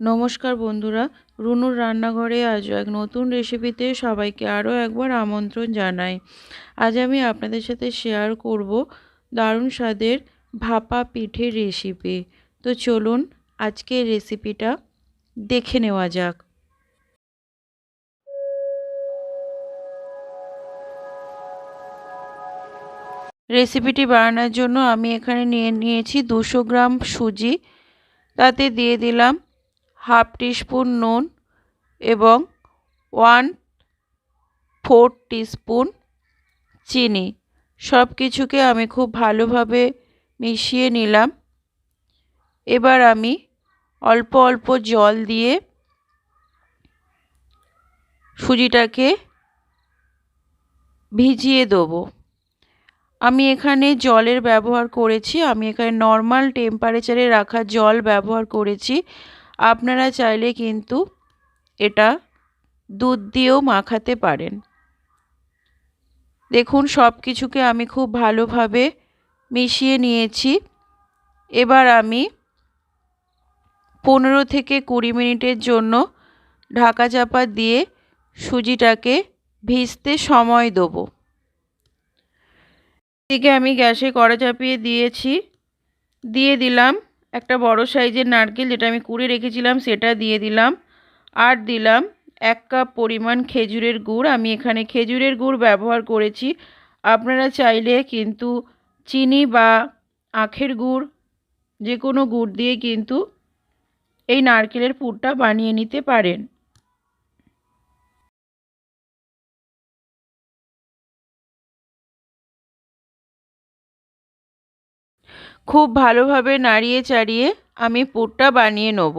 নমস্কার বন্ধুরা, রুনুর রান্নাঘরে আজ এক নতুন রেসিপিতে সবাইকে আরও একবার আমন্ত্রণ জানাই। আজ আমি আপনাদের সাথে শেয়ার করব দারুণ স্বাদের ভাপা পিঠের রেসিপি তো চলুন আজকের রেসিপিটা দেখে নেওয়া যাক। রেসিপিটি বানানোর জন্য আমি এখানে নিয়ে নিয়েছি দুশো গ্রাম সুজি। তাতে দিয়ে দিলাম হাফ টিস্পুন নুন এবং ওয়ান ফোর টিস্পুন চিনি। সব কিছুকে আমি খুব ভালোভাবে মিশিয়ে নিলাম। এবার আমি অল্প অল্প জল দিয়ে সুজিটাকে ভিজিয়ে দেবো। আমি এখানে জলের ব্যবহার করেছি। আমি এখানে নর্মাল টেম্পারেচারে রাখা জল ব্যবহার করেছি। আপনারা চাইলে কিন্তু এটা দুধ দিয়েও মাখাতে পারেন। দেখুন, সব কিছুকে আমি খুব ভালোভাবে মিশিয়ে নিয়েছি। এবার আমি পনেরো থেকে কুড়ি মিনিটের জন্য ঢাকা চাপা দিয়ে সুজিটাকে ভিজতে সময় দেবো। এদিকে আমি গ্যাসে কড়া চাপিয়ে দিয়েছি। দিয়ে দিলাম একটা বড় সাইজের নারকেল যেটা আমি কুড়ে রেখেছিলাম, সেটা দিয়ে দিলাম। আর দিলাম এক কাপ পরিমাণ খেজুরের গুড়। আমি এখানে খেজুরের গুড় ব্যবহার করেছি। আপনারা চাইলে কিন্তু চিনি বা আখের গুড় যে কোনো গুড় দিয়ে কিন্তু এই নারকেলের পুরটা বানিয়ে নিতে পারেন। খুব ভালোভাবে নাড়িয়ে চাড়িয়ে আমি পুরটা বানিয়ে নেব।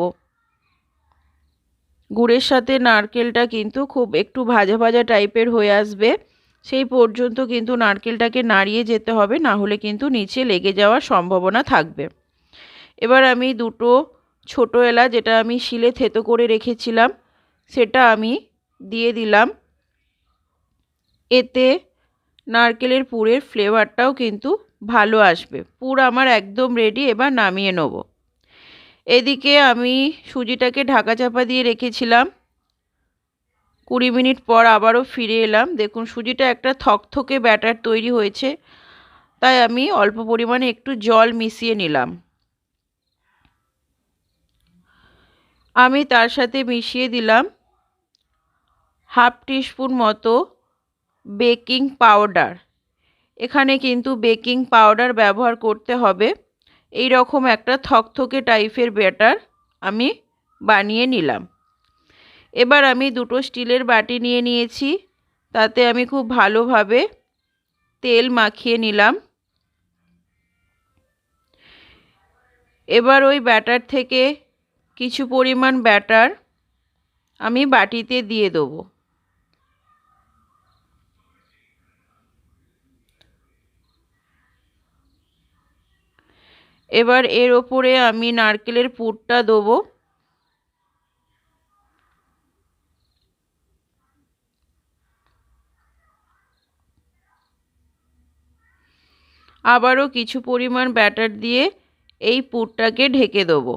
গুড়ের সাথে নারকেলটা কিন্তু খুব একটু ভাজা ভাজা টাইপের হয়ে আসবে। সেই পর্যন্ত কিন্তু নারকেলটাকে নাড়িয়ে যেতে হবে, না হলে কিন্তু নিচে লেগে যাওয়ার সম্ভাবনা থাকবে। এবার আমি দুটো ছোটো এলা যেটা আমি শিলে থেতো করে রেখেছিলাম, সেটা আমি দিয়ে দিলাম। এতে নারকেলের পুরের ফ্লেভারটাও কিন্তু ভালো আসবে। পুর আমার একদম রেডি এবার নামিয়ে নেব। এদিকে আমি সুজিটাকে ঢাকা চাপা দিয়ে রেখেছিলাম। কুড়ি মিনিট পর আবারও ফিরে এলাম। দেখুন, সুজিটা একটা থকথকে ব্যাটার তৈরি হয়েছে। তাই আমি অল্প পরিমাণে একটু জল মিশিয়ে নিলাম। আমি তার সাথে মিশিয়ে দিলাম হাফ টিস্পুন মতো বেকিং পাউডার। এখানে কিন্তু বেকিং পাউডার ব্যবহার করতে হবে। এই রকম একটা থকথকে টাইপের ব্যাটার আমি বানিয়ে নিলাম। এবার আমি দুটো স্টিলের বাটি নিয়ে নিয়েছি, তাতে আমি খুব ভালোভাবে তেল মাখিয়ে নিলাম। এবার ওই ব্যাটার থেকে কিছু পরিমাণ ব্যাটার আমি বাটিতে দিয়ে দেবো। এবার এর ওপরে আমি নারকেলের পুরটা দেবো। আবারও কিছু পরিমাণ ব্যাটার দিয়ে এই পুরটাকে ঢেকে দেবো।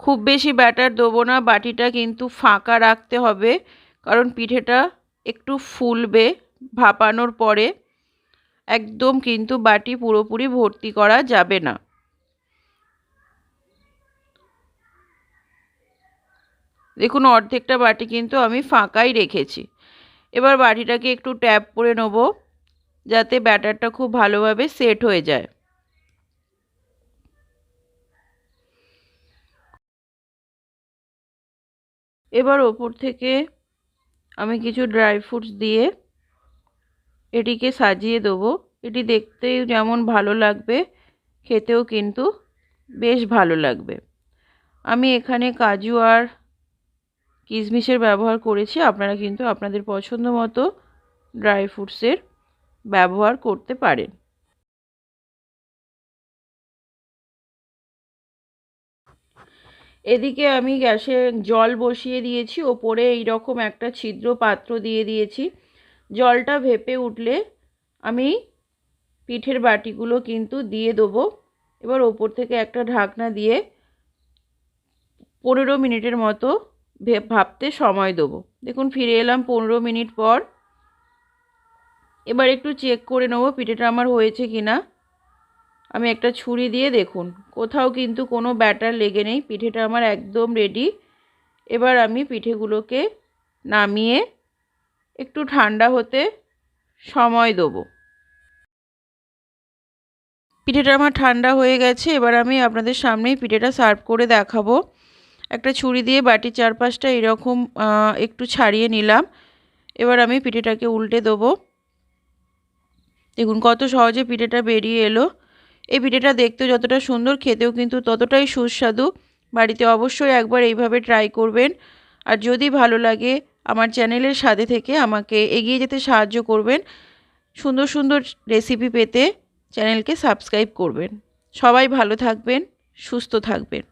খুব বেশি ব্যাটার দেবো না, বাটিটা কিন্তু ফাঁকা রাখতে হবে, কারণ পিঠেটা একটু ফুলবে ভাপানোর পরে। একদম কিন্তু বাটি পুরোপুরি ভর্তি করা যাবে না। দেখুন, অর্ধেকটা বাটি কিন্তু আমি ফাঁকাই রেখেছি। এবার বাটিটাকে একটু ট্যাপ করে নেব, যাতে ব্যাটারটা খুব ভালোভাবে সেট হয়ে যায়। এবার ওপর থেকে আমি কিছু ড্রাই ফ্রুটস দিয়ে এটিকে সাজিয়ে দেবো। এটি দেখতেও যেমন ভালো লাগবে, খেতেও কিন্তু বেশ ভালো লাগবে। আমি এখানে কাজু আর কিশমিশের ব্যবহার করেছি। আপনারা কিন্তু আপনাদের পছন্দ মতো ড্রাই ফ্রুটসের ব্যবহার করতে পারেন। এদিকে আমি গ্যাসে জল বসিয়ে দিয়েছি। ওপরে এইরকম একটা ছিদ্র পাত্র দিয়ে দিয়েছি। জলটা ভেপে উঠলে আমি পিঠের বাটিগুলো কিন্তু দিয়ে দেবো। এবার ওপর থেকে একটা ঢাকনা দিয়ে পনেরো মিনিটের মতো ভাবতে সময় দেবো। দেখুন, ফিরে এলাম পনেরো মিনিট পর। এবার একটু চেক করে নেব পিঠেটা আমার হয়েছে কি না আমি একটা ছুরি দিয়ে দেখুন, কোথাও কিন্তু কোনো ব্যাটার লেগে নেই, পিঠেটা আমার একদম রেডি এবার আমি পিঠেগুলোকে নামিয়ে একটু ঠান্ডা হতে সময় দেবো। পিঠেটা আমার ঠান্ডা হয়ে গেছে, এবার আমি আপনাদের সামনেই পিঠেটা সার্ভ করে দেখাবো। একটা ছুরি দিয়ে বাটির চারপাশটা এরকম একটু ছাড়িয়ে নিলাম। এবার আমি পিঠেটাকে উল্টে দেবো। দেখুন কত সহজে পিঠেটা বেরিয়ে এলো। এই পিঠেটা দেখতে যতটা সুন্দর, খেতেও কিন্তু ততটাই সুস্বাদু। বাড়িতে অবশ্যই একবার এইভাবে ট্রাই করবেন। আর যদি ভালো লাগে আমার চ্যানেলের সাথে থেকে আমাকে এগিয়ে যেতে সাহায্য করবেন। সুন্দর সুন্দর রেসিপি পেতে চ্যানেলকে সাবস্ক্রাইব করবেন। সবাই ভালো থাকবেন, সুস্থ থাকবেন।